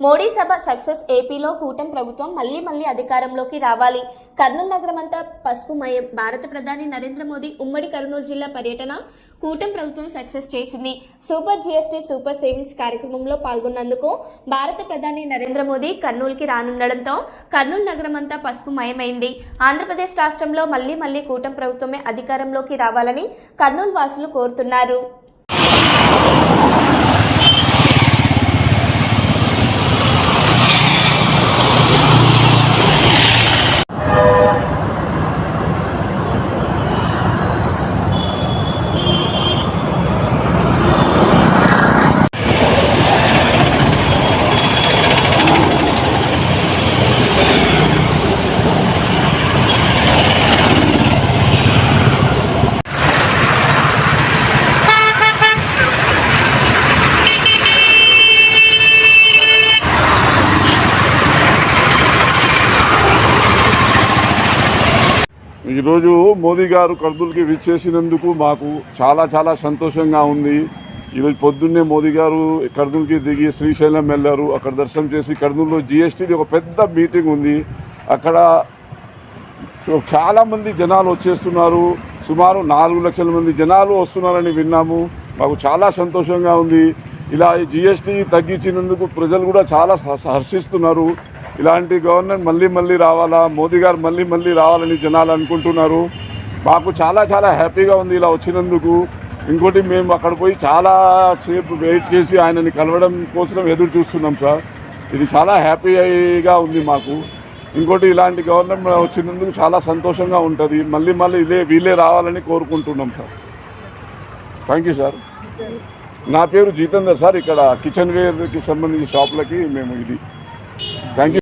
మోడీ సభ success ఏపీలో కూటమి ప్రభుత్వం మళ్ళీ మళ్ళీ అధికారంలోకి రావాలి. కర్నూలు నగరం అంతా పసుపుమయం భారత ప్రధాని నరేంద్ర మోదీ ఉమ్మడి కర్నూలు జిల్లా పర్యటన కూటమి ప్రభుత్వం సక్సెస్ చేసింది. సూపర్ జిఎస్టీ సూపర్ సేవింగ్స్ కార్యక్రమంలో పాల్గొన్నందుకు భారత ప్రధాని నరేంద్ర మోదీ కర్నూలుకి రానుండడంతో కర్నూలు నగరం అంతా పసుపుమయమైంది ఆంధ్రప్రదేశ్ రాష్ట్రంలో మళ్ళీ మళ్ళీ కూటమి ప్రభుత్వమే అధికారంలోకి రావాలని కర్నూలు వాసులు కోరుతున్నారు. ఈరోజు మోదీ గారు కర్నూలుకి విచ్చేసినందుకు మాకు చాలా చాలా సంతోషంగా ఉంది. ఈరోజు పొద్దున్నే మోదీ గారు కర్నూలుకి దిగి శ్రీశైలం వెళ్ళారు. అక్కడ దర్శనం చేసి కర్నూలులో జిఎస్టీది ఒక పెద్ద మీటింగ్ ఉంది. అక్కడ చాలామంది జనాలు వచ్చేస్తున్నారు. సుమారు నాలుగు లక్షల మంది జనాలు వస్తున్నారని విన్నాము. మాకు చాలా సంతోషంగా ఉంది. ఇలా ఈ జిఎస్టీ తగ్గించినందుకు ప్రజలు కూడా చాలా హర్షిస్తున్నారు. ఇలాంటి గవర్నమెంట్ మళ్ళీ మళ్ళీ రావాలా? మోదీ గారు మళ్ళీ మళ్ళీ రావాలని జనాలు అనుకుంటున్నారు. మాకు చాలా చాలా హ్యాపీగా ఉంది ఇలా వచ్చినందుకు. ఇంకోటి మేము అక్కడ పోయి చాలా సేపు వెయిట్ చేసి ఆయనని కలవడం కోసం ఎదురు చూస్తున్నాం సార్. ఇది చాలా హ్యాపీగా ఉంది మాకు. ఇంకోటి ఇలాంటి గవర్నమెంట్ వచ్చినందుకు చాలా సంతోషంగా ఉంటుంది. మళ్ళీ మళ్ళీ ఇదే వీళ్ళే రావాలని కోరుకుంటున్నాం సార్. థ్యాంక్ యూ సార్ నా పేరు జీతేందర్ సార్. ఇక్కడ కిచెన్ వేర్కి సంబంధించిన షాప్లకి మేము ఇది